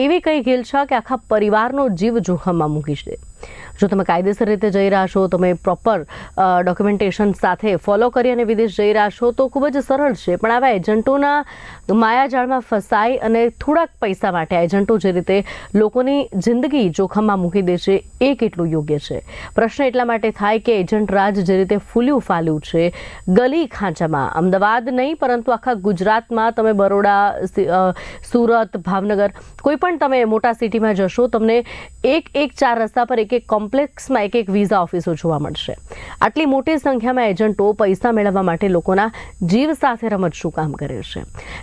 એવી કઈ છે કે આખા પરિવારનો જીવ જોખમમાં મૂકી છે? જો તમે કાયદેસર રીતે જઈ રહ્યા છો, તમે પ્રોપર ડોક્યુમેન્ટેશન સાથે ફોલો કરી અને વિદેશ જઈ રહ્યા છો, તો ખૂબ જ સરળ છે. પણ આવા એજન્ટોના માયાજાળમાં ફસાય અને થોડાક પૈસા માટે એજન્ટો જે રીતે લોકોની જિંદગી જોખમમાં મૂકી દે છે, એ કેટલું યોગ્ય છે? પ્રશ્ન એટલા માટે થાય કે એજન્ટ રાજ જે રીતે ફૂલ્યું ફાલ્યું છે, ગલી ખાંચામાં, અમદાવાદ નહીં, પરંતુ આખા ગુજરાતમાં તમે બરોડા સુરત, ભાવનગર, કોઈ પણ તમે મોટા સિટીમાં જશો, તમને એક એક ચાર રસ્તા પર એક એક કોમ્પ્લેક્સમાં એક એક વિઝા ઓફિસો જોવા મળશે. આટલી મોટી સંખ્યામાં એજન્ટો પૈસા મેળવવા માટે લોકોના જીવ સાથે રમત શું કામ કરે છે?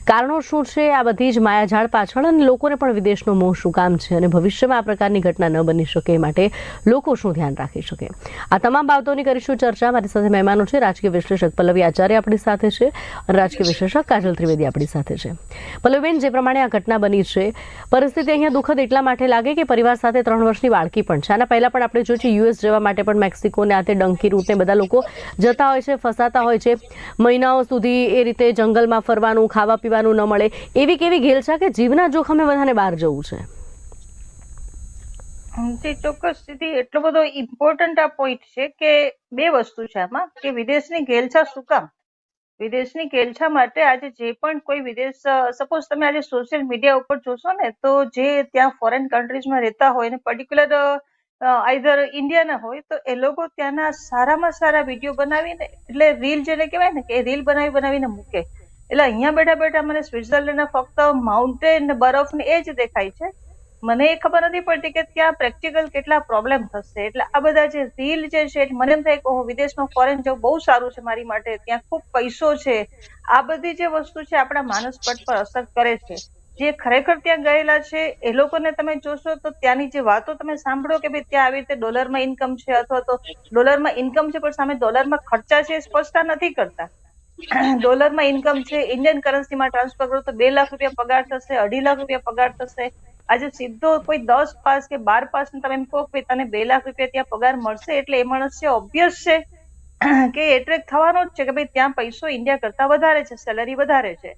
કારણો શું છે? આ બધી જ માયાજાળ પાછળ અને લોકોને પણ વિદેશનો મોહ શું કામ છે? અને ભવિષ્યમાં આ પ્રકારની ઘટના ન બની શકે એ માટે લોકો શું ધ્યાન રાખી શકે? આ તમામ બાબતોની કરીશું ચર્ચા. મારી સાથે મહેમાનો છે, રાજકીય વિશ્લેષક પલ્લવી આચાર્ય આપણી સાથે છે અને રાજકીય વિશ્લેષક કાજલ ત્રિવેદી આપણી સાથે છે. પલ્લવીબેન, જે પ્રમાણે આ ઘટના બની છે, પરિસ્થિતિ અહીંયા દુઃખદ એટલા માટે લાગે કે પરિવાર સાથે ત્રણ વર્ષની બાળકી પણ છે. આના પહેલા પણ આપણે જોયું છે, યુએસ જવા માટે પણ મેક્સિકોને આતે ડંકી રૂટને બધા લોકો જતા હોય છે, ફસાતા હોય છે. મહિનાઓ સુધી એ રીતે જંગલમાં ફરવાનું, ખાવા પીવાનું ન મળે. એવી કેવી ઘેલછા કે જીવના જોખમે બધાને બહાર જવું છે? તે ચોક્કસ. સ્થિતિ એટલો બધો ઇમ્પોર્ટન્ટ આ પોઈન્ટ છે કે બે વસ્તુ છે આમાં. કે વિદેશની ઘેલછા શું કામ? વિદેશની ઘેલછા માટે આજે જે પણ કોઈ વિદેશ સપોઝ તમે આજે સોશિયલ મીડિયા ઉપર જોશો ને, તો જે ત્યાં ફોરેન કન્ટ્રીઝમાં રહેતા હોય ને પર્ટિક્યુલર આઈધર ઇન્ડિયાના હોય તો એ લોકો ત્યાંના સારામાં સારા વીડિયો બનાવીને, એટલે રીલ જેને કહેવાય ને કે રીલ બનાવી બનાવીને મૂકે. એટલે અહીંયા બેઠા બેઠા મને સ્વિટ્ઝરલેન્ડના ફક્ત માઉન્ટેન બરફ ને એ જ દેખાય છે. મને એ ખબર નથી પડતી કે ત્યાં પ્રેક્ટિકલ કેટલા પ્રોબ્લેમ થશે. એટલે આ બધા જે રીલ જે છે મને એમ થાય કે ઓહો વિદેશમાં ફોરેન જવું બહુ સારું છે મારી માટે. ત્યાં ખૂબ પૈસો છે. આ બધી જે વસ્તુ છે આપણા માનસપટ પર અસર કરે છે. જે ખરેખર ત્યાં ગયેલા છે, એ લોકોને તમે જોશો તો ત્યાંની જે વાતો તમે સાંભળો કે ભાઈ ત્યાં આવી રીતે ડોલરમાં ઇન્કમ છે અથવા તો ડોલરમાં ઇન્કમ છે, પણ સામે ડોલરમાં ખર્ચા છે સ્પષ્ટતા નથી કરતા. ડોલરમાં ઇન્કમ છે ઇન્ડિયન કરન્સીમાં ટ્રાન્સફર કરો તો બે લાખ રૂપિયા પગાર થશે, અઢી લાખ રૂપિયા પગાર થશે. આજે સીધો કોઈ દસ પાસ કે બાર પાસ તમે એમ કહો કે તને બે લાખ રૂપિયા ત્યાં પગાર મળશે એટલે એ માણસ છે ઓબ્વિયસ છે. કે એટ્રેક્ટ થવાનો જ છે કે ભાઈ ત્યાં પૈસો ઇન્ડિયા કરતા વધારે છે સેલરી વધારે છે.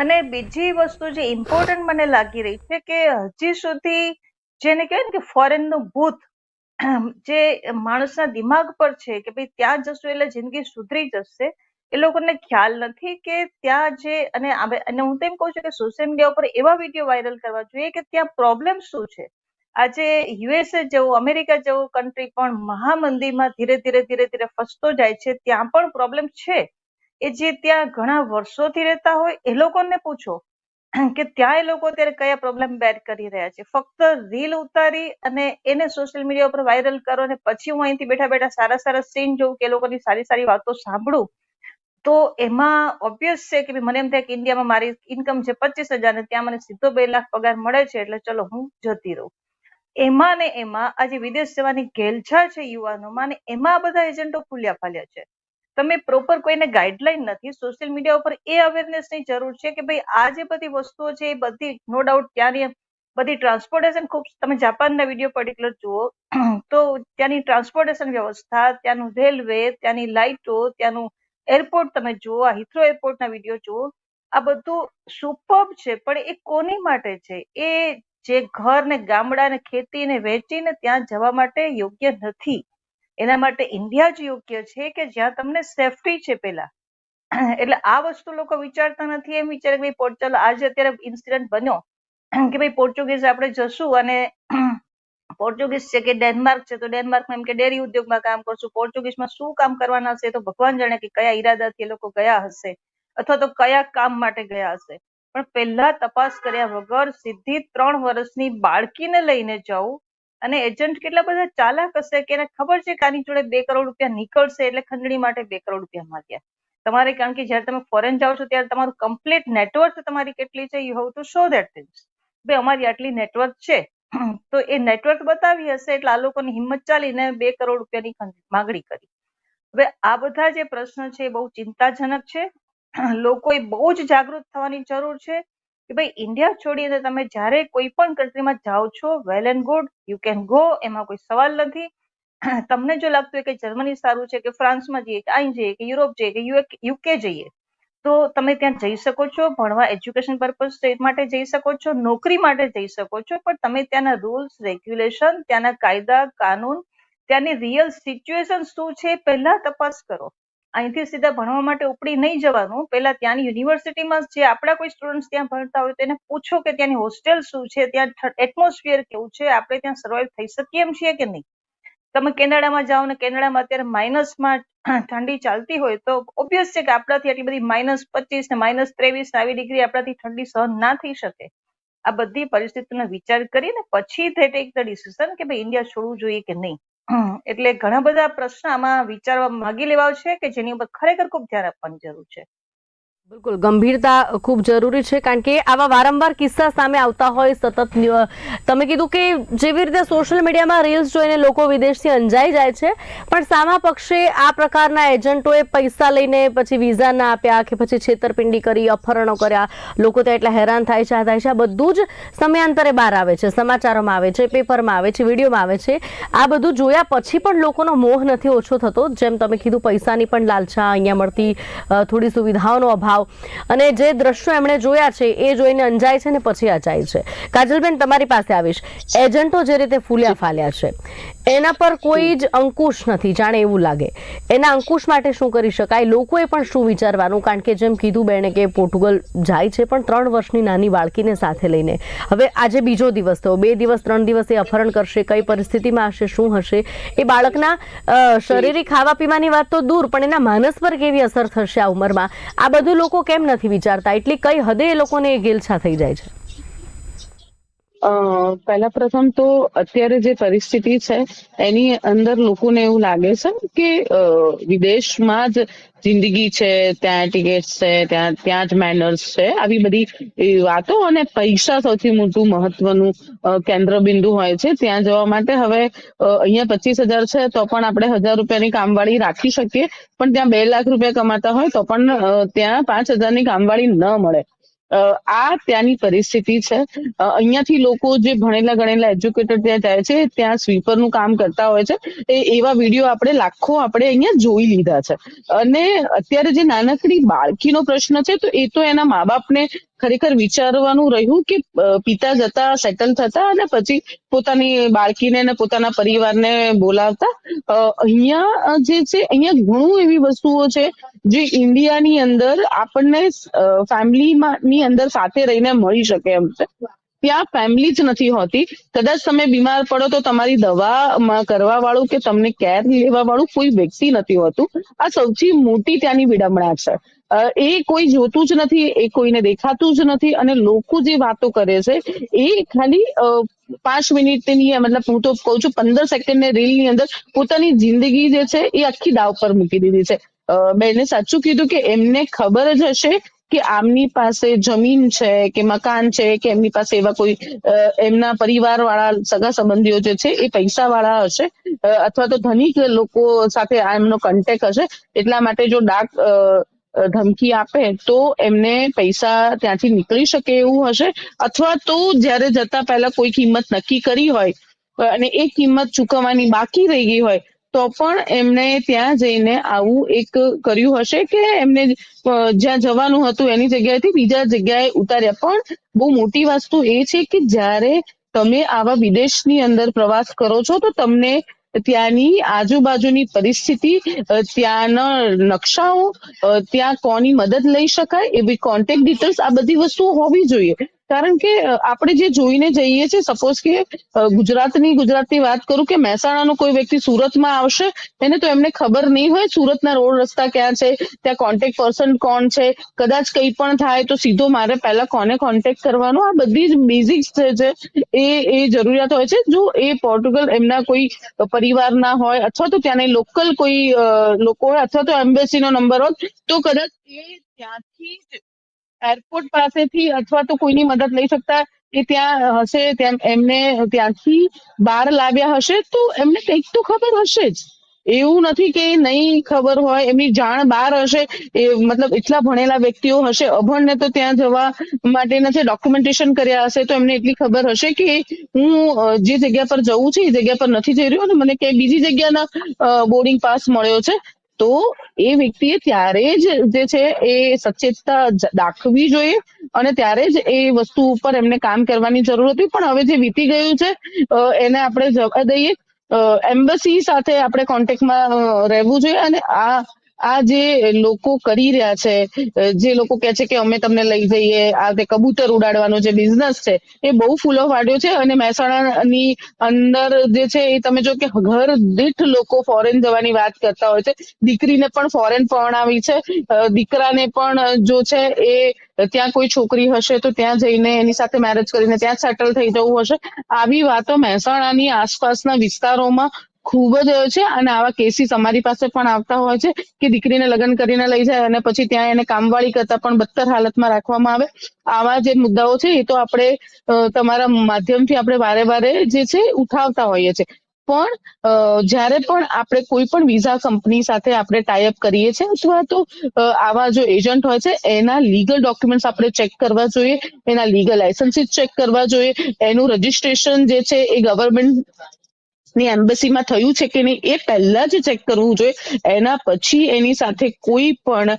અને બીજી વસ્તુ જે ઇમ્પોર્ટન્ટ મને લાગી રહી છે કે હજી સુધી જેને કહેવાય ને કે ફોરેનનું ભૂત જે માણસના દિમાગ પર છે કે ભાઈ ત્યાં જશું એટલે જિંદગી સુધરી જશે, એ લોકોને ખ્યાલ નથી કે ત્યાં જે અને અને હું તો એમ કહું છું કે સોશિયલ મીડિયા ઉપર એવા વીડિયો વાયરલ કરવા જોઈએ કે ત્યાં પ્રોબ્લેમ શું છે? આજે યુએસએ જેવું અમેરિકા જેવું કન્ટ્રી પણ મહામંદીમાં ધીરે ધીરે ધીરે ધીરે ફસતો જાય છે, ત્યાં પણ પ્રોબ્લેમ છે. એ જે ત્યાં ઘણા વર્ષોથી રહેતા હોય, એ લોકોને પૂછો કે ત્યાં એ લોકો અત્યારે કયા પ્રોબ્લેમ બેર કરી રહ્યા છે. ફક્ત રીલ ઉતારી અને એને સોશિયલ મીડિયા ઉપર વાયરલ કરો અને પછી હું અહીંથી બેઠા બેઠા સારા સારા સીન જોઉં કે લોકોની સારી સારી વાતો સાંભળું, તો એમાં ઓબ્વિયસ છે કે મને એમ થાય કે ઇન્ડિયામાં મારી ઇન્કમ છે પચીસ હજાર ને ત્યાં મને સીધો બે લાખ પગાર મળે છે, એટલે ચલો હું જતી રહું. એમાં ને એમાં આજે વિદેશ જવાની ઘેલછા છે યુવાનોમાં ને એમાં બધા એજન્ટો ખુલ્યા ફાલ્યા છે. તમે પ્રોપર કોઈને ગાઈડલાઈન નથી સોશિયલ મીડિયા ઉપર એ અવેરનેસની જરૂર છે કે ભાઈ આ જે બધી વસ્તુઓ છે એ બધી નો ડાઉટ ત્યાંની બધી ટ્રાન્સપોર્ટેશન ખૂબ, તમે જાપાનના વીડિયો પર્ટિક્યુલર જુઓ, તો ત્યાંની ટ્રાન્સપોર્ટેશન વ્યવસ્થા, ત્યાંનું રેલવે ત્યાંની લાઇટો, ત્યાંનું એરપોર્ટ તમે જુઓ, આ હિથ્રો એરપોર્ટના વીડિયો જુઓ, આ બધું સુપર્બ છે, પણ એ કોની માટે છે? એ જે ઘર ને ગામડા ને ખેતી ને વેચીને ત્યાં જવા માટે યોગ્ય નથી. એના માટે ઇન્ડિયા જ યોગ્ય છે કે જ્યાં તમને સેફટી છે પેલા? એટલે આ વસ્તુ લોકો વિચારતા નથી. એમ વિચારે કે ભાઈ આજે અત્યારે ઇન્સિડન્ટ બન્યો કે ભાઈ પોર્ટુગીઝ આપણે જશું અને પોર્ટુગીઝ છે કે ડેનમાર્ક છે, તો ડેનમાર્કમાં એમ કે ડેરી ઉદ્યોગમાં કામ કરશું. પોર્ટુગીઝમાં શું કામ કરવાના હશે તો ભગવાન જાણે કે કયા ઈરાદાથી એ લોકો ગયા હશે અથવા તો કયા કામ માટે ગયા હશે. પણ પહેલા તપાસ કર્યા વગર સીધી ત્રણ વર્ષની બાળકીને લઈને જવું અને એજન્ટ કેટલા બધા ચાલાક હશે કે એને ખબર છે કે આની જોડે બે કરોડ રૂપિયા નીકળશે એટલે ખંડણી માટે બે કરોડ રૂપિયા માંગ્યા. તમારે કારણ કે જ્યારે તમે ફોરેન જાઓ છો ત્યારે તમારું કમ્પ્લીટ નેટવર્ક તમારી કેટલી છે you have to show that things ભાઈ, અમારી આટલી નેટવર્ક છે. તો એ નેટવર્ક બતાવી હશે એટલે આ લોકોની હિંમત ચાલીને બે કરોડ રૂપિયાની માંગણી કરી. હવે આ બધા જે પ્રશ્ન છે એ બહુ ચિંતાજનક છે. લોકોએ બહુ જ જાગૃત થવાની જરૂર છે. કે ભાઈ ઇન્ડિયા છોડીને તમે જ્યારે કોઈ પણ કન્ટ્રીમાં જાઓ છો well and good you can go એમાં કોઈ સવાલ નથી. તમને જો લાગતું હોય કે જર્મની સારું છે, કે ફ્રાન્સમાં જઈએ, કે અહીં જઈએ, કે યુરોપ જઈએ, કે યુકે જઈએ, તો તમે ત્યાં જઈ શકો છો, ભણવા એજ્યુકેશન પર્પઝ માટે જઈ શકો છો, નોકરી માટે જઈ શકો છો, પણ તમે ત્યાંના રૂલ્સ રેગ્યુલેશન ત્યાંના કાયદા, કાનૂન, ત્યાંની રિયલ સિચ્યુએશન શું છે, પહેલા તપાસ કરો. અહીંથી સીધા ભણવા માટે ઉપડી નહીં જવાનું. પહેલા ત્યાંની યુનિવર્સિટીમાં જે આપણા કોઈ સ્ટુડન્ટ્સ ત્યાં ભણતા હોય તેને પૂછો કે ત્યાંની હોસ્ટેલ શું છે, ત્યાં એટમોસ્ફિયર કેવું છે, આપણે ત્યાં સર્વાઈવ થઈ શકીએ એમ છીએ કે નહીં? તમે કેનેડામાં જાઓ ને કેનેડામાં અત્યારે માઇનસમાં ઠંડી ચાલતી હોય તો ઓબ્વિયસ છે કે આપણાથી આટલી બધી માઇનસ પચીસ ને માઇનસ ત્રેવીસ આવી ડિગ્રી આપણાથી ઠંડી સહન ના થઈ શકે. આ બધી પરિસ્થિતિનો વિચાર કરીને પછી તે ટેક ધ ડિસિઝન કે ભાઈ ઇન્ડિયા છોડવું જોઈએ કે નહીં? એટલે ઘણા બધા પ્રશ્ન આમાં વિચારવા માગી લેવા છે કે જેની ઉપર ખરેખર ખૂબ ધ્યાન આપવાની જરૂર છે. બિલકુલ. ગંભીરતા ખૂબ જરૂરી છે, કારણ કે આવા વારંવાર કિસ્સા સામે આવતા હોય, સતત તમે કીધું કે જેવી રીતે સોશિયલ મીડિયામાં રીલ્સ જોઈને લોકો વિદેશથી અંજાઈ જાય છે, પણ સામા પક્ષે આ પ્રકારના એજન્ટોએ પૈસા લઈને પછી વિઝા ના આપ્યા કે પછી છેતરપિંડી કરી, અપહરણો કર્યા, લોકો ત્યાં એટલા હેરાન થાય છે, આ થાય છે, આ બધું જ સમયાંતરે બહાર આવે છે, સમાચારોમાં આવે છે, પેપરમાં આવે છે, વિડીયોમાં આવે છે. આ બધું જોયા પછી પણ લોકોનો મોહ નથી ઓછો થતો, જેમ તમે કીધું પૈસાની પણ લાલચા અહીંયા મળતી થોડી સુવિધાઓનો અભાવ અને જે દ્રશ્યો એમણે જોયા છે, એ જોઈને અંજાય છે ને પછી અચાય છે. કાજલબેન, તમારી પાસે આવીશ. એજન્ટો જે રીતે ફૂલ્યા ફાલ્યા છે, એના પર કોઈ જ અંકુશ નથી, જાણે એવું લાગે. એના અંકુશ માટે શું કરી શકાય? લોકોએ પણ શું વિચારવાનું? કારણ કે જેમ કીધું બેને કે પોર્ટુગલ જાય છે, પણ ત્રણ વર્ષની નાની બાળકીને સાથે લઈને. હવે આજે બીજો દિવસ થયો. બે દિવસ, ત્રણ દિવસ એ અપહરણ કરશે, કઈ પરિસ્થિતિમાં હશે, શું હશે, એ બાળકના શરીરી ખાવા પીવાની વાત તો દૂર, પણ એના માનસ પર કેવી અસર થશે આ ઉંમરમાં? આ બધું લોકો કેમ નથી વિચારતા? એટલી કઈ હદે એ લોકોને એ ગેલછા થઈ જાય છે? પહેલા પ્રથમ તો અત્યારે જે પરિસ્થિતિ છે, એની અંદર લોકોને એવું લાગે છે કે વિદેશમાં જ જિંદગી છે, ત્યાં ટિકિટ છે, ત્યાં ત્યાં જ મેનર્સ છે, આવી બધી વાતો અને પૈસા સૌથી મોટું મહત્વનું કેન્દ્ર બિંદુ હોય છે. ત્યાં જવા માટે હવે અહીંયા પચીસ હજાર છે તો પણ આપણે હજાર રૂપિયાની કામવાળી રાખી શકીએ. પણ ત્યાં બે લાખ રૂપિયા કમાતા હોય તો પણ ત્યાં પાંચ હજારની કામવાળી ન મળે. આ ત્યાંની પરિસ્થિતિ છે. અહીંયાથી લોકો જે ભણેલા ગણેલા એજ્યુકેટેડ ત્યાં જાય છે, ત્યાં સ્વીપરનું કામ કરતા હોય છે. એ, એવા વીડિયો આપણે લાખો આપણે અહીંયા જોઈ લીધા છે. અને અત્યારે જે નાનકડી બાળકીનો પ્રશ્ન છે, તો એ તો એના મા બાપને ખરેખર વિચારવાનું રહ્યું કે પિતા જતા સેટલ થતા અને પછી પોતાની બાળકીને અને પોતાના પરિવારને બોલાવતા અહીંયા જે છે, અહીંયા ઘણું એવી વસ્તુઓ છે જે ઇન્ડિયાની અંદર આપણને ફેમિલીમાં ની અંદર સાથે રહીને મળી શકે એમ છે. ત્યાં ફેમિલી જ નથી હોતી. કદાચ તમે બીમાર પડો તો તમારી દવા કરવા વાળું કે તમને કેર લેવા વાળું કોઈ વ્યક્તિ નથી હોતું. આ સૌથી મોટી ત્યાંની વિડંબણા છે. એ કોઈ જોતું જ નથી એ કોઈને દેખાતું જ નથી અને લોકો જે વાતો કરે છે એ ખાલી પાંચ મિનિટની મતલબ હું તો કહું છું પંદર સેકન્ડની રીલની અંદર પોતાની જિંદગી જે છે એ આખી દાવ પર મૂકી દીધી છે. બેને સાચું કીધું કે એમને ખબર જ હશે કે આમની પાસે જમીન છે કે મકાન છે કે એમની પાસે એવા કોઈ એમના પરિવાર વાળા સગા સંબંધીઓ જે છે એ પૈસા વાળા હશે અથવા તો ધનિક લોકો સાથે આ એમનો કન્ટેક હશે. એટલા માટે જો અ, ધમકી આપે તો એમને પૈસા ત્યાંથી નીકળી શકે એવું હશે? અથવા તો જ્યારે જતા પહેલા કોઈ કિંમત નક્કી કરી હોય અને એ કિંમત ચૂકવવાની બાકી રહી ગઈ હોય, તો પણ એમણે ત્યાં જઈને આવું એક કર્યું હશે કે એમને જ્યાં જવાનું હતું એની જગ્યાએથી બીજા જગ્યાએ ઉતાર્યા? પણ બહુ મોટી વસ્તુ એ છે કે જ્યારે તમે આવા વિદેશની અંદર પ્રવાસ કરો છો, તો તમને ત્યાંની આજુબાજુની પરિસ્થિતિ ત્યાંના નકશાઓ ત્યાં કોની મદદ લઈ શકાય એવી કોન્ટેક્ટ ડિટેલ્સ આ બધી વસ્તુઓ હોવી જોઈએ. કારણ કે આપણે જે જોઈને જઈએ છીએ સપોઝ કે ગુજરાતની ગુજરાતની વાત કરું કે મહેસાણાનો કોઈ વ્યક્તિ સુરતમાં આવશે એને તો એમને ખબર નહીં હોય સુરતના રોડ રસ્તા ક્યાં છે, ત્યાં કોન્ટેક્ટ પર્સન કોણ છે, કદાચ કંઈ પણ થાય તો સીધો મારે પહેલા કોને કોન્ટેક્ટ કરવાનો? આ બધી જ બેઝિક્સ જે છે એ એ જરૂરિયાત હોય છે. જો એ પોર્ટુગલ એમના કોઈ પરિવારના હોય અથવા તો ત્યાંની લોકલ કોઈ લોકો હોય અથવા તો એમ્બેસીનો નંબર હોય તો કદાચ એ ત્યાંથી એરપોર્ટ પાસેથી અથવા તો કોઈની મદદ લઈ શકતા એ ત્યાં હશે તેમ એમને ત્યાંથી બહાર લાવ્યા હશે તો એમને કંઈક તો ખબર હશે જ. એવું નથી કે નહીં ખબર હોય, એમની જાણ બહાર હશે, એ મતલબ એટલા ભણેલા વ્યક્તિઓ હશે, અભણને તો ત્યાં જવા માટેના જે ડોક્યુમેન્ટેશન કર્યા હશે તો એમને એટલી ખબર હશે કે હું જે જગ્યા પર જવું છે, એ જગ્યા પર નથી જઈ રહ્યો અને મને ક્યાંય બીજી જગ્યાના બોર્ડિંગ પાસ મળ્યો છે. તો એ વ્યક્તિએ ત્યારે જ જે છે એ સચેતતા દાખવી જોઈએ અને ત્યારે જ એ વસ્તુ ઉપર એમને કામ કરવાની જરૂર હતી. પણ હવે જે વીતી ગયું છે એને આપણે જવા દઈએ. એમ્બસી સાથે આપણે કોન્ટેક્ટમાં રહેવું જોઈએ અને આ આ જે લોકો કરી રહ્યા છે જે લોકો કહે છે કે અમે તમને લઈ જઈએ, આ તે કબૂતર ઉડાડવાનો જે બિઝનેસ છે, એ બહુ ફૂલો ફાડ્યો છે અને મહેસાણાની અંદર જે છે એ તમે જો કે ઘર દીઠ લોકો ફોરેન જવાની વાત કરતા હોય છે. દીકરીને પણ ફોરેન પરણાવી છે દીકરાને પણ જો છે એ ત્યાં કોઈ છોકરી હશે તો ત્યાં જઈને એની સાથે મેરેજ કરીને ત્યાં સેટલ થઈ જવું હશે. આવી વાતો મહેસાણાની આસપાસના વિસ્તારોમાં ખૂબ જ છે અને આવા કેસીસ અમારી પાસે પણ આવતા હોય છે કે દીકરીને લગ્ન કરીને લઈ જાય અને પછી ત્યાં એને કામવાળી કરતા પણ બદતર હાલતમાં રાખવામાં આવે. આવા જે મુદ્દાઓ છે એ તો આપણે તમારા માધ્યમથી આપણે વારે વારે જે છે ઉઠાવતા હોઈએ છીએ પણ જ્યારે પણ આપણે કોઈ પણ વિઝા કંપની સાથે આપણે ટાઈઅપ કરીએ છીએ અથવા તો આવા જો એજન્ટ હોય છે એના લીગલ ડોક્યુમેન્ટ્સ આપણે ચેક કરવા જોઈએ, એના લીગલ લાયસન્સીસ ચેક કરવા જોઈએ, એનું રજીસ્ટ્રેશન જે છે એ ગવર્મેન્ટ ની એમ્બસીમાં થયું છે કે નહીં એ પહેલા જ ચેક કરવું જોઈએ. એના પછી એની સાથે કોઈ પણ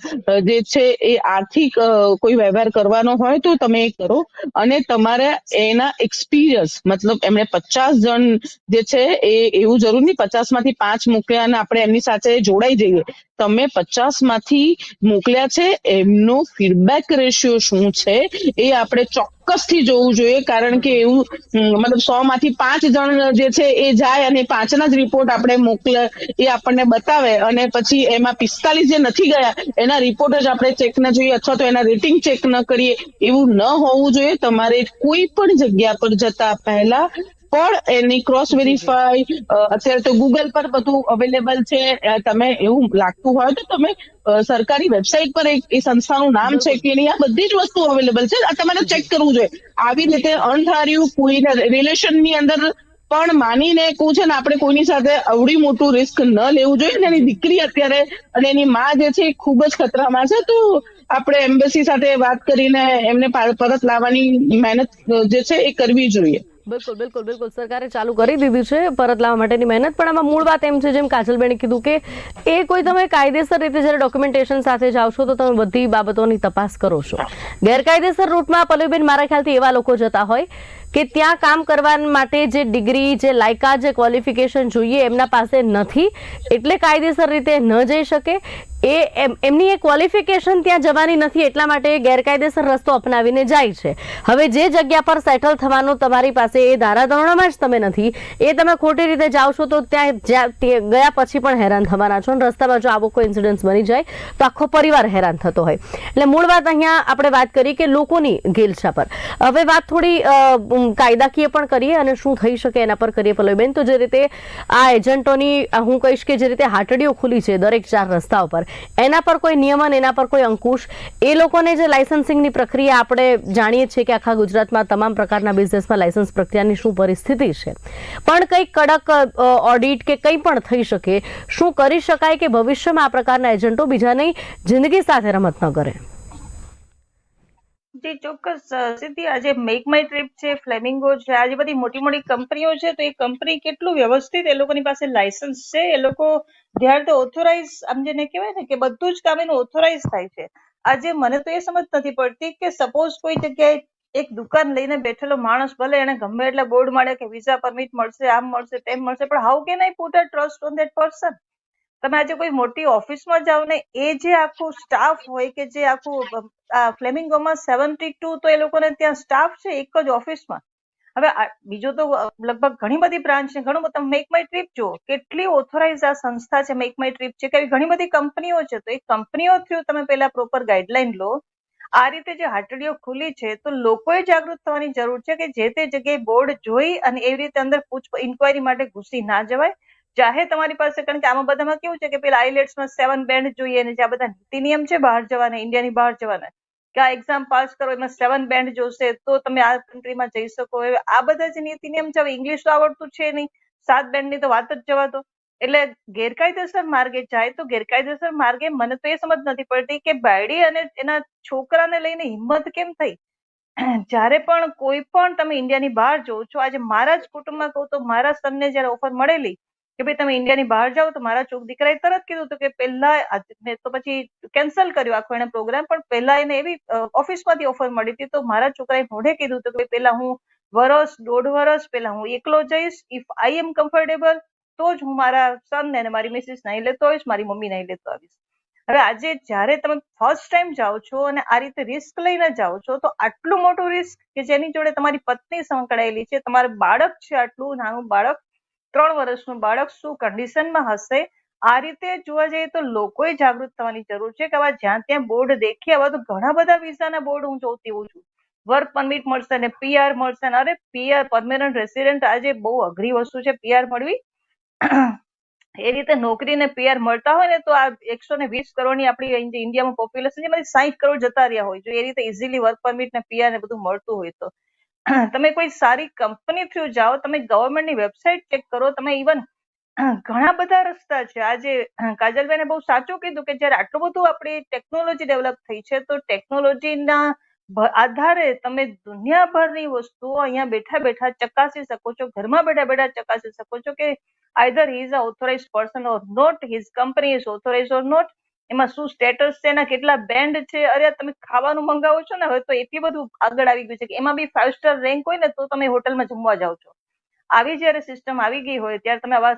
જે છે એ આર્થિક કોઈ વ્યવહાર કરવાનો હોય તો તમે એ કરો. અને તમારે એના એક્સપિરિયન્સ મતલબ એમણે પચાસ જણ જે છે એ એવું જરૂર નહીં પચાસમાંથી પાંચ મોકલ્યા અને આપણે એમની સાથે જોડાઈ જઈએ. તમે પચાસમાંથી મોકલ્યા છે, એમનો ફીડબેક રેશિયો શું છે, એ આપણે ચોક્કસથી જોવું જોઈએ. કારણ કે એવું મતલબ સો માંથી પાંચ જણ જે છે એ જાય અને પાંચના જ રિપોર્ટ આપણે મોકલે, એ આપણને બતાવે. અને પછી એમાં પિસ્તાલીસ જે નથી ગયા, એના રિપોર્ટ જ આપણે ચેક ન જોઈએ અથવા તો એના રેટિંગ ચેક ન કરીએ. એવું ન હોવું જોઈએ. તમારે કોઈ પણ જગ્યા પર જતા પહેલા પણ એની ક્રોસ વેરીફાઈ અત્યારે તો ગૂગલ પર બધું અવેલેબલ છે તમે એવું લાગતું હોય તો તમે સરકારી વેબસાઇટ પર એક એ સંસ્થાનું નામ છે કે એની આ બધી જ વસ્તુ અવેલેબલ છે આ તમારે ચેક કરવું જોઈએ. આવી રીતે અણધાર્યું કોઈના રિલેશનની અંદર પણ માનીને કહું છે ને આપણે કોઈની સાથે અવડી મોટું રિસ્ક ન લેવું જોઈએ અને એની દીકરી અત્યારે અને એની માં જે છે એ ખૂબ જ ખતરામાં છે. તો આપણે એમ્બેસી સાથે વાત કરીને એમને પરત લાવવાની મહેનત જે છે એ કરવી જોઈએ. બિલકુલ બિલકુલ બિલકુલ. સરકારે ચાલુ કરી દીધી છે પરત લાવવા માટેની મહેનત, પણ આમાં મૂળ વાત એમ છે, જેમ કાજલબેને કીધું કે એ કોઈ તમે કાયદેસર રીતે જ્યારે ડોક્યુમેન્ટેશન સાથે જાઓ છો તો તમે બધી બાબતોની તપાસ કરો છો. ગેરકાયદેસર રૂટમાં પલ્લવીબેન મારા ખ્યાલથી એવા લોકો જતા હોય કે ત્યાં કામ કરવા માટે જે ડિગ્રી, જે લાયકાત જે ક્વોલિફિકેશન જોઈએ એમના પાસે નથી, એટલે કાયદેસર રીતે ન જઈ શકે. એ એમ- એમની એ ક્વોલિફિકેશન ત્યાં જવાની નથી, એટલા માટે ગેરકાયદેસર રસ્તો અપનાવીને જાય છે. હવે જે જગ્યા પર સેટલ થવાનું તમારી પાસે એ ધારાધોરણોમાં જ તમે નથી, એ તમે ખોટી રીતે જાઓ છો તો ત્યાં ગયા પછી પણ હેરાન થવાના છો અને રસ્તામાં જો આવો કોઈ ઇન્સિડન્સ બની જાય, તો આખો પરિવાર હેરાન થતો હોય. એટલે મૂળ વાત અહીંયા આપણે વાત કરી કે લોકોની ગેલછા પર. હવે વાત થોડી કાયદાકીય પણ કરીએ અને શું થઈ શકે એના પર કરીએ પલ્લવીબેન તો જે રીતે આ એજન્ટોની હું કહીશ કે જે રીતે હાટડીઓ ખુલી છે દરેક ચાર રસ્તા ઉપર એના પર કોઈ નિયમન, એના પર કોઈ અંકુશ, એ લોકોને જે લાયસન્સિંગની પ્રક્રિયા આપણે જાણીએ છીએ કે આખા ગુજરાતમાં તમામ પ્રકારના બિઝનેસમાં લાયસન્સ પ્રક્રિયાની શું પરિસ્થિતિ છે. પણ કંઈક કડક ઓડિટ કે કંઈ પણ થઈ શકે, શું કરી શકાય કે ભવિષ્યમાં આ પ્રકારના એજન્ટો બીજાની જિંદગી સાથે રમત ન કરે? જી ચોક્કસ સિદ્ધિ આજે મેક માય ટ્રીપ છે ફ્લેમિંગો છે આજે બધી મોટી મોટી કંપનીઓ છે, તો એ કંપની કેટલું વ્યવસ્થિત? એ લોકોની પાસે લાયસન્સ છે, એ લોકો દે તો ઓથોરાઇઝ આમ જેને કહેવાય ને કે બધું જ કામ એનું ઓથોરાઇઝ થાય છે. આજે મને તો એ સમજ નથી પડતી કે સપોઝ કોઈ જગ્યાએ એક દુકાન લઈને બેઠેલો માણસ ભલે એને ગમે એટલે બોર્ડ મળે કે વિઝા પરમિટ મળશે, આમ મળશે, તેમ મળશે, પણ how can I put a trust on that person તમે આજે કોઈ મોટી ઓફિસમાં જાઓ ને, એ જે આખું સ્ટાફ હોય કે જે આખું ફ્લેમિંગોમાં સેવન્ટી ટુ તો એ લોકોને ત્યાં સ્ટાફ છે એક જ ઓફિસમાં. હવે બીજું તો લગભગ ઘણી બધી બ્રાન્ચ છે, ઘણું તમે મેક માય ટ્રીપ જુઓ, કેટલી ઓથોરાઇઝ આ સંસ્થા છે મેક માય ટ્રીપ છે કે ઘણી બધી કંપનીઓ છે, તો એ કંપનીઓ થ્રુ તમે પેલા પ્રોપર ગાઈડલાઈન લો. આ રીતે જે હાટડીઓ ખુલી છે, તો લોકોએ જાગૃત થવાની જરૂર છે કે જે તે જગ્યાએ બોર્ડ જોઈ અને એવી રીતે અંદર પૂછ ઇન્કવાયરી માટે ઘૂસી ના જવાય. ચાહે તમારી પાસે, કારણ કે આમાં બધામાં કેવું છે કે પેલા આઈલેટ્સમાં સેવન બેન્ડ જોઈએ ને જે આ બધા નીતિ નિયમ છે બહાર જવાના, ઇન્ડિયાની બહાર જવાના. કે આ એક્ઝામ પાસ કરો, એમાં સેવન બેન્ડ જોશે તો તમે આ કન્ટ્રીમાં જઈ શકો. આ બધા જે નીતિ નિયમ છે, હવે ઇંગ્લિશ તો આવડતું છે નહીં. સાત બેન્ડની તો વાત જ જવા દો. એટલે ગેરકાયદેસર માર્ગે જાય તો ગેરકાયદેસર માર્ગે મને તો એ સમજ નથી પડતી કે બાયડી અને એના છોકરાને લઈને હિંમત કેમ થઈ? જ્યારે પણ કોઈ પણ તમે ઇન્ડિયાની બહાર જોવો છો, આજે મારા જ કુટુંબમાં કહું તો મારા સનને જ્યારે ઓફર મળેલી કે ભાઈ તમે ઇન્ડિયાની બહાર જાઓ તો મારા ચોક દીકરાએ તરત કીધું હતું કે પહેલા મેં તો પછી કેન્સલ કર્યો આખો એને પ્રોગ્રામ પણ પહેલા એને એવી ઓફિસમાંથી ઓફર મળી હતી તો મારા છોકરાએ મોઢે કીધું હતું કે પહેલા હું વરસ, દોઢ વરસ પહેલા હું એકલો જઈશ. ઇફ આઈ એમ કમ્ફર્ટેબલ તો જ હું મારા સન ને અને મારી મિસિસ નહીં લેતો આવીશ, મારી મમ્મી નહીં લેતો આવીશ. હવે આજે જ્યારે તમે ફર્સ્ટ ટાઈમ જાઓ છો અને આ રીતે રિસ્ક લઈને જાઓ છો, તો આટલું મોટું રિસ્ક કે જેની જોડે તમારી પત્ની સંકળાયેલી છે, તમારું બાળક છે આટલું નાનું બાળક ત્રણ વર્ષનું બાળક શું કન્ડિશનમાં હશે? આ રીતે જોવા જઈએ તો લોકોએ જાગૃત થવાની જરૂર છે કે આવા જ્યાં ત્યાં બોર્ડ દેખીએ હવે તો ઘણા બધા વિઝાના બોર્ડ હું જોતી હોઉં છું. વર્ક પરમિટ મળશે ને પીઆર મળશે ને, અરે પીઆર પરમેનન્ટ રેસિડેન્ટ આજે બહુ અઘરી વસ્તુ છે પીઆર મળવી. એ રીતે નોકરી ને પીઆર મળતા હોય ને તો આ એકસો ને વીસ કરોડની આપણી ઇન્ડિયામાં પોપ્યુલેશન જેમાંથી સાહીઠ કરોડ જતા રહ્યા હોય. જો એ રીતે ઇઝીલી વર્ક પરમિટ ને પીઆર ને બધું મળતું હોય તો. તમે કોઈ સારી કંપની થ્રુ જાઓ, તમે ગવર્મેન્ટની વેબસાઇટ ચેક કરો, તમે ઇવન ઘણા બધા રસ્તા છે. આજે કાજલબેને બહુ સાચું કીધું કે જ્યારે આટલું બધું આપણી ટેકનોલોજી ડેવલપ થઈ છે, તો ટેકનોલોજીના આધારે તમે દુનિયાભરની વસ્તુઓ અહીંયા બેઠા બેઠા ચકાસી શકો છો. ઘરમાં બેઠા બેઠા ચકાસી શકો છો કે either he a authorize person or not his company is authorize or not એમાં શું સ્ટેટસ છે એના કેટલા બેન્ડ છે? અરે તમે ખાવાનું મંગાવો છો ને, હવે તો એટલી બધું આગળ આવી ગયું છે કે એમાં બી ફાઇવ સ્ટાર રેન્ક હોય ને, તો તમે હોટલમાં જમવા જાઓ છો. આવી જ્યારે સિસ્ટમ આવી ગઈ હોય, ત્યારે તમે આવા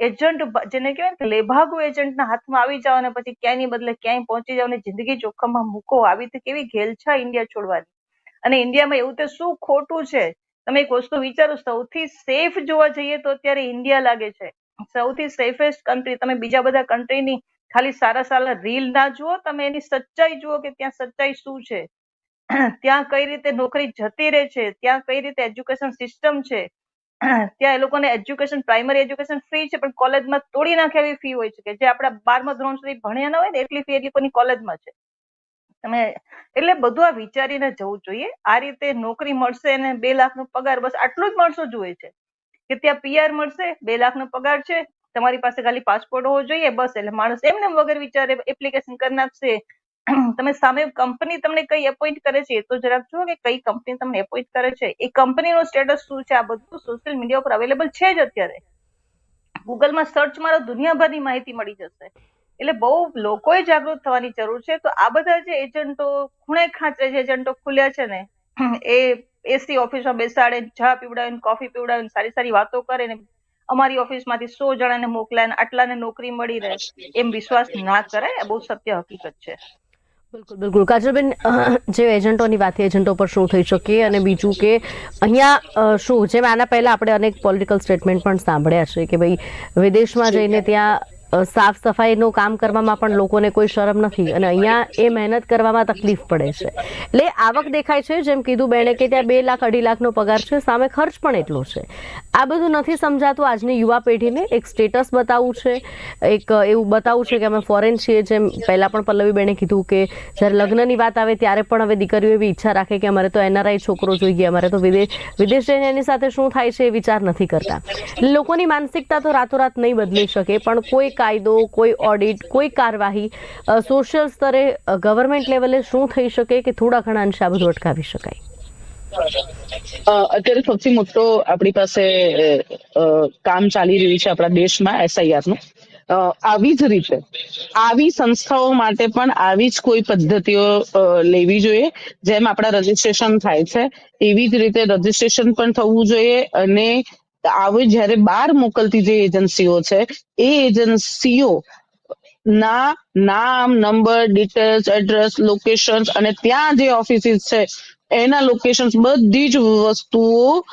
એજન્ટ જેને કહેવાય કે લેભાગુ એજન્ટના હાથમાં આવી જાઓ અને પછી ક્યાંયની બદલે ક્યાંય પહોંચી જાઓ અને જિંદગી જોખમમાં મૂકો. આવી રીતે કેવી ઘેલછા ઇન્ડિયા છોડવાની. અને ઇન્ડિયામાં એવું તો શું ખોટું છે? તમે એક વસ્તુ વિચારો, સૌથી સેફ જોવા જઈએ તો અત્યારે ઇન્ડિયા લાગે છે. સૌથી સેફેસ્ટ કન્ટ્રી તમે બીજા બધા કન્ટ્રીની ખાલી સારા સારા રીલ ના જુઓ, તમે એની સચ્ચાઈ જુઓ કે ત્યાં સચ્ચાઈ શું છે. ત્યાં કઈ રીતે નોકરી જતી રહે છે, ત્યાં કઈ રીતે એજ્યુકેશન સિસ્ટમ છે. ત્યાં એ લોકોને એજ્યુકેશન, પ્રાઇમરી એજ્યુકેશન ફ્રી છે, પણ કોલેજમાં તોડી નાખે એવી ફી હોય છે કે જે આપણા બારમા ધોરણ સુધી ભણ્યા ના હોય ને એટલી ફી એ લોકોની કોલેજમાં છે. તમે એટલે બધું આ વિચારીને જવું જોઈએ. આ રીતે નોકરી મળશે અને બે લાખનો પગાર બસ આટલું જ માણસો જુએ છે. કે ત્યાં પીઆર મળશે, બે લાખનો પગાર છે તમારી પાસે ખાલી પાસપોર્ટ હોવો જોઈએ, બસ. એટલે માણસ એમને વગર વિચારે એપ્લિકેશન કરી નાખશે તમે સામે કંપની તમને કઈ એપોઇન્ટ કરે છે એ તો જરાક જુઓ કે કઈ કંપની તમને એપોઇન્ટ કરે છે. એ કંપનીનો સ્ટેટસ શું છે? આ બધું સોશિયલ મીડિયા ઉપર અવેલેબલ છે જ અત્યારે. ગૂગલમાં સર્ચ મારો દુનિયાભરની માહિતી મળી જશે. એટલે બહુ લોકોએ જાગૃત થવાની જરૂર છે. તો આ બધા જે એજન્ટો ખૂણે ખાંચરે જે એજન્ટો ખુલ્યા છે ને, એ એસી ઓફિસમાં બેસાડે ચા પીવડાવીને કોફી પીવડાવે સારી સારી વાતો કરે ને અમારી ઓફિસમાંથી સો જણાને મોકલાય આટલાને નોકરી મળી રહે, એમ વિશ્વાસ ના કરાય બહુ સત્ય હકીકત છે. બિલકુલ બિલકુલ. કાજલબેન જે એજન્ટોની વાત એજન્ટો પર શું થઈ શકે અને બીજું કે અહીંયા શું, જેમ આના પહેલાં આપણે અનેક પોલિટિકલ સ્ટેટમેન્ટ પણ સાંભળ્યા છે કે ભાઈ, વિદેશમાં જઈને ત્યાં સાફ સફાઈનું કામ કરવામાં પણ લોકોને કોઈ શરમ નથી અને અહીંયા એ મહેનત કરવામાં તકલીફ પડે છે. એટલે આવક દેખાય છે, જેમ કીધું બેણે કે ત્યાં બે લાખ, અઢી લાખનો પગાર છે, સામે ખર્ચ પણ એટલો છે. આ બધું નથી સમજાતું. આજની યુવા પેઢીને એક સ્ટેટસ બતાવવું છે. એક એવું બતાવવું છે કે અમે ફોરેન છીએ. જેમ પહેલાં પણ પલ્લવી બેને કીધું કે જ્યારે લગ્નની વાત આવે ત્યારે પણ હવે દીકરીઓ એવી ઈચ્છા રાખે કે અમારે તો એનઆરઆઈ છોકરો જોઈએ, અમારે તો વિદેશ વિદેશ જઈને એની સાથે શું થાય છે એ વિચાર નથી કરતા. લોકોની માનસિકતા તો રાતોરાત નહીં બદલી શકે, પણ કોઈ કાયદો, કોઈ ઓડિટ કોઈ કાર્યવાહી સોશિયલ સ્તરે ગવર્મેન્ટ લેવલે શું થઈ શકે કે થોડા ઘણા અંશે આ બધું અટકાવી શકાય? અત્યારે સૌથી મોટો આપણી પાસે કામ ચાલી રહ્યું છે આપણા દેશમાં એસઆઈઆરનું આવી જ રીતે, આવી સંસ્થાઓ માટે પણ આવી જ કોઈ પદ્ધતિઓ લેવી જોઈએ, જેમ આપણા રજીસ્ટ્રેશન થાય છે, એવી જ રીતે રજીસ્ટ્રેશન પણ થવું જોઈએ અને આવી જ્યારે બહાર મોકલતી જે એજન્સીઓ છે, એ એજન્સીઓ ના નામ, નંબર ડિટેલ્સ એડ્રેસ લોકેશન અને ત્યાં જે ઓફિસીસ છે એના લોકેશન બધી જ વસ્તુઓ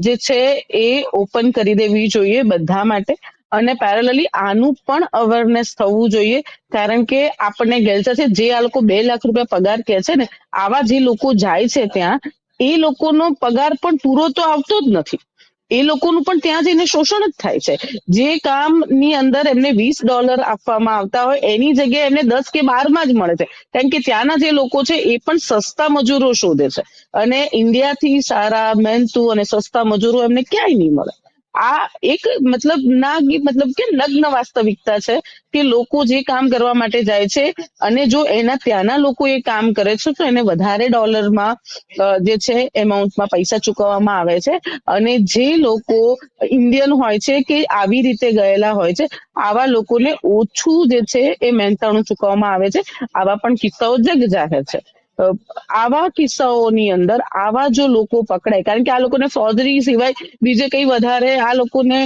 જે છે એ ઓપન કરી દેવી જોઈએ બધા માટે. અને પેરેલલી આનું પણ અવેરનેસ થવું જોઈએ. કારણ કે આપણને ગેલચા છે જે આ લોકો બે લાખ રૂપિયા પગાર કે છે ને, આવા જે લોકો જાય છે ત્યાં, એ લોકોનો પગાર પણ પૂરો તો આવતો જ નથી. એ લોકોનું પણ ત્યાં જઈને શોષણ જ થાય છે. જે કામની અંદર એમને વીસ ડોલર આપવામાં આવતા હોય, એની જગ્યાએ એમને દસ કે બારમાં જ મળે છે. કારણ કે ત્યાંના જે લોકો છે, એ પણ સસ્તા મજૂરો શોધે છે. અને ઇન્ડિયાથી સારા મહેનતુ અને સસ્તા મજૂરો એમને ક્યાંય નહીં મળે. આ એક મતલબ ના મતલબ કે નગ્ન વાસ્તવિકતા છે કે લોકો જે કામ કરવા માટે જાય છે અને જો એના ત્યાંના લોકો એ કામ કરે છે, તો એને વધારે ડોલરમાં જે છે, એમાઉન્ટમાં પૈસા ચૂકવવામાં આવે છે. અને જે લોકો ઇન્ડિયન હોય છે કે આવી રીતે ગયેલા હોય છે, આવા લોકોને ઓછું જે છે એ મહેનતાણું ચૂકવવામાં આવે છે. આવા પણ કિસ્સાઓ જગ જાહેર છે. આવા કિસ્સાઓની અંદર આવા જો લોકો પકડાય, કારણ કે આ લોકોને ફોજરી સિવાય બીજે કઈ વધારે આ લોકોને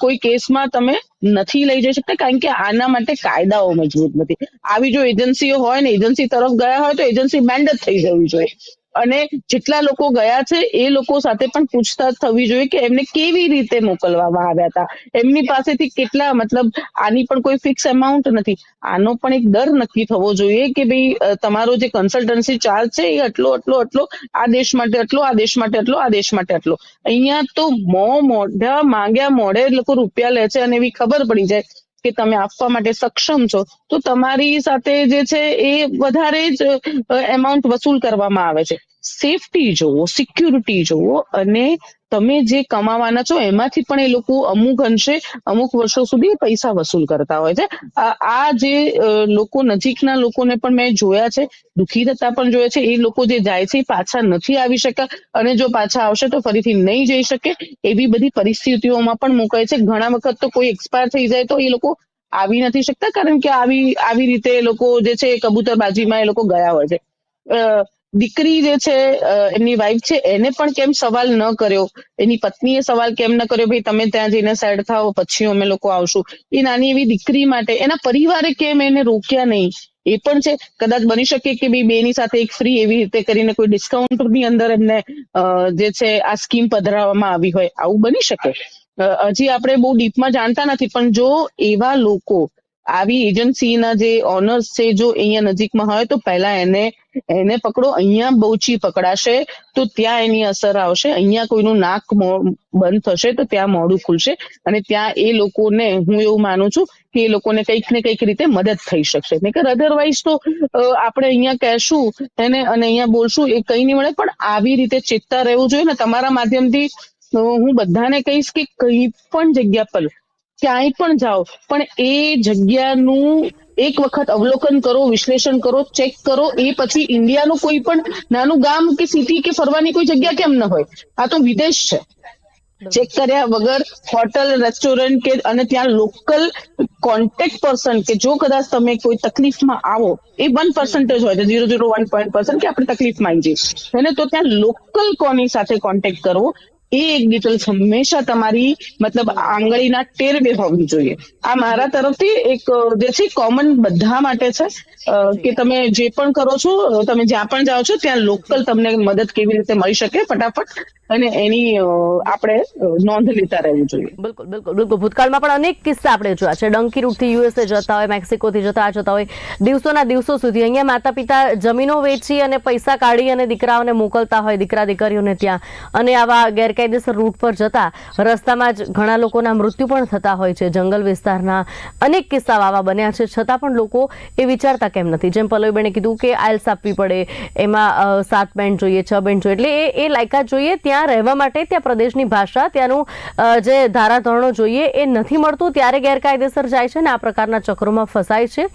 કોઈ કેસમાં તમે નથી લઈ જઈ શકતા, કારણ કે આના માટે કાયદાઓ મજબૂત નથી. આવી જો એજન્સીઓ હોય ને એજન્સી તરફ ગયા હોય તો એજન્સી બેન્ડ જ થઈ જવી જોઈએ. અને જેટલા લોકો ગયા છે, એ લોકો સાથે પણ પૂછતાછ થવી જોઈએ કે એમને કેવી રીતે મોકલવામાં આવ્યા હતા. એમની પાસેથી કેટલા, મતલબ આની પણ કોઈ ફિક્સ અમાઉન્ટ નથી. આનો પણ એક દર નક્કી થવો જોઈએ કે ભાઈ તમારો જે કન્સલ્ટન્સી ચાર્જ છે, એ આટલો આટલો આટલો, આ દેશ માટે આટલો, આ દેશ માટે આટલો, આ દેશ માટે આટલો. અહીંયા તો મો મોઢા માંગ્યા મોઢે લોકો રૂપિયા લે છે અને એવી ખબર પડી જાય. કે તમે આપવા માટે સક્ષમ છો, તો તમારી સાથે જે છે એ વધારે જ એમાઉન્ટ વસૂલ કરવામાં આવે છે. સેફટી જોવો સિક્યુરિટી જોવો અને તમે જે કમાવાના છો એમાંથી પણ એ લોકો અમુક અંશે અમુક વર્ષો સુધી પૈસા વસૂલ કરતા હોય છે. આ જે લોકો નજીકના લોકોને પણ મેં જોયા છે દુઃખી થતા પણ જોયા છે. એ લોકો જે જાય છે પાછા નથી આવી શકતા અને જો પાછા આવશે તો ફરીથી નહીં જઈ શકે એવી બધી પરિસ્થિતિઓમાં પણ મુકાય છે. ઘણા વખત તો કોઈ એક્સપાયર થઈ જાય તો એ લોકો આવી નથી શકતા કારણ કે આવી આવી રીતે એ લોકો જે છે કબૂતરબાજીમાં એ લોકો ગયા હોય છે. અ, દીકરી જે છે એમની વાઈફ છે, એને પણ કેમ સવાલ ન કર્યો? એની પત્નીએ સવાલ કેમ ન કર્યો? ભાઈ, તમે ત્યાં જઈને સેડ થાઓ, પછી અમે લોકો આવશું. એ નાની એવી દીકરી માટે, એના પરિવારે કેમ એને રોક્યા નહીં? એ પણ છે, કદાચ બની શકે કે બે બેની સાથે એક ફ્રી એવી રીતે કરીને કોઈ ડિસ્કાઉન્ટની અંદર એમને જે છે, આ સ્કીમ પધરાવવામાં આવી હોય. આવું બની શકે? હજી આપણે બહુ ડીપમાં જાણતા નથી, પણ જો એવા લોકો આવી એજન્સીના જે ઓનર્સ છે, જો અહીંયા નજીકમાં હોય, તો પહેલા એને એને પકડો. અહીંયા બહુચી પકડાશે, તો ત્યાં એની અસર આવશે. અહીંયા કોઈનું નાક બંધ થશે, તો ત્યાં મોડું ખુલશે. અને ત્યાં એ લોકોને, હું એવું માનું છું કે એ લોકોને કંઈક ને કંઈક રીતે મદદ થઈ શકશે. નહીતર અધરવાઇઝ તો આપણે અહીંયા કહેશું એને અને અહીંયા બોલશું, એ કંઈ નહીં મળે. પણ આવી રીતે ચેતતા રહેવું જોઈએ ને, તમારા માધ્યમથી હું બધાને કહીશ કે કઈ પણ જગ્યા પર ક્યાંય પણ જાઓ. પણ એ જગ્યાનું એક વખત અવલોકન કરો, વિશ્લેષણ કરો, ચેક કરો. એ પછી ઇન્ડિયાનું કોઈ પણ નાનું ગામ કે સિટી કે ફરવાની કોઈ જગ્યા કેમ ન હોય? આ તો વિદેશ છે. ચેક કર્યા વગર હોટલ, રેસ્ટોરન્ટ કે અને ત્યાં લોકલ કોન્ટેક્ટ પર્સન કે જો કદાચ તમે કોઈ તકલીફમાં આવો, એ વન પર્સન્ટેજ હોય છે zero zero one point percent કે આપણે તકલીફમાં આવી જઈએ તો ત્યાં લોકલ કોની સાથે કોન્ટેક્ટ કરવો એ એક ડિટેલ્સ હંમેશા તમારી, મતલબ આંગળીના ટેરવે હોવી જોઈએ. આ મારા તરફથી એક, જે છે કોમન બધા માટે છે. કે તમે જે પણ કરો છો, તમે જ્યાં પણ જાઓ છો, ત્યાં લોકલ તમને મદદ કેવી રીતે મળી શકે, ફટાફટ. અને એની આપણે નોંધ લેતા રહેવું જોઈએ. બિલકુલ બિલકુલ બિલકુલ. ભૂતકાળમાં પણ અનેક કિસ્સા આપણે જોયા છે. ડંકી રૂટથી યુએસએ જતા હોય, મેક્સિકોથી જતા જતા હોય. દિવસોના દિવસો સુધી અહીંયા માતા પિતા જમીનો વેચી અને પૈસા કાઢી અને દીકરાઓને મોકલતા હોય, દીકરા દીકરીઓને ત્યાં. અને આવા ગેરકાયદેસર રૂટ પર જતા રસ્તામાં જ ઘણા લોકોના મૃત્યુ પણ થતા હોય છે. જંગલ વિસ્તારના અનેક કિસ્સાઓ આવા બન્યા છે. છતાં પણ લોકો એ વિચારતા કેમ નથી? જેમ પલ્લવીબેને કીધું કે આયલ્સ આપવી પડે. એમાં સાત બેન્ડ જોઈએ, છ બેન્ડ જોઈએ. એટલે એ એ લાયકાત જોઈએ. ત્યાં રહેવા માટે ત્યાં પ્રદેશની ભાષા, ત્યાંનું જે ધારાધોરણો જોઈએ એ નથી મળતું, ત્યારે ગેરકાયદેસર જાય છે અને આ પ્રકારના ચક્રોમાં ફસાય છે.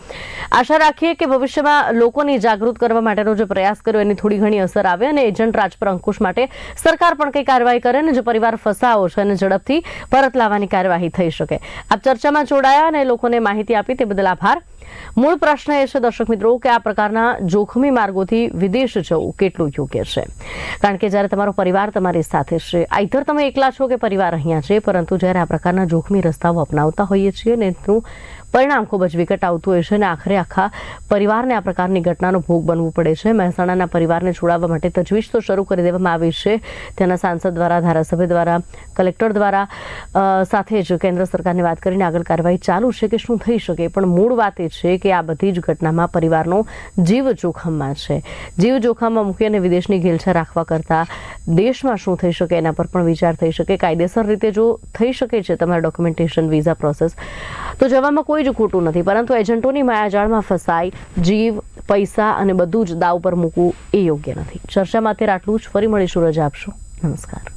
આશા રાખીએ કે ભવિષ્યમાં લોકોની જાગૃત કરવા માટેનો જે પ્રયાસ કર્યો એની થોડી ઘણી અસર આવે અને એજન્ટ રાજ પર અંકુશ માટે સરકાર પણ કંઈ કાર્યવાહી કરે ને જે પરિવાર ફસાવો છે અને ઝડપથી પરત લાવવાની કાર્યવાહી થઈ શકે. આપ ચર્ચામાં જોડાયા અને લોકોને માહિતી આપી તે બદલ આભાર. મૂળ પ્રશ્ન એ છે, દર્શક મિત્રો, કે આ પ્રકારના જોખમી માર્ગોથી વિદેશ જવું કેટલું યોગ્ય છે? કારણ કે જ્યારે તમારો પરિવાર તમારી સાથે છે, આઈધર તમે એકલા છો કે પરિવાર અહીંયા છે, પરંતુ જ્યારે આ પ્રકારના જોખમી રસ્તાઓ અપનાવતા હોઈએ છીએ ને પરિણામ ખૂબ જ વિકટ આવતું હોય છે અને આખરે આખા પરિવારને આ પ્રકારની ઘટનાનો ભોગ બનવું પડે છે. મહેસાણાના પરિવારને છોડાવવા માટે તજવીજ તો શરૂ કરી દેવામાં આવી છે. ત્યાંના સાંસદ દ્વારા, ધારાસભ્ય દ્વારા, કલેક્ટર દ્વારા સાથે જ કેન્દ્ર સરકારની વાત કરીને આગળ કાર્યવાહી ચાલુ છે કે શું થઈ શકે. પણ મૂળ વાત એ છે કે આ બધી જ ઘટનામાં પરિવારનો જીવ જોખમમાં છે. જીવ જોખમમાં મૂકી અને વિદેશની ઘેલછા રાખવા કરતાં દેશમાં શું થઈ શકે એના પર પણ વિચાર થઈ શકે. કાયદેસર રીતે જો થઈ શકે છે તમારા ડોક્યુમેન્ટેશન વિઝા પ્રોસેસ તો જવામાં કોઈ જ ખોટું નથી. પરંતુ એજન્ટોની માયાજાળમાં ફસાય જીવ, પૈસા અને બધું જ દાવ પર મૂકવું એ યોગ્ય નથી. ચર્ચામાં અત્યારે આટલું જ. ફરી મળીશું. રજા આપશો. નમસ્કાર.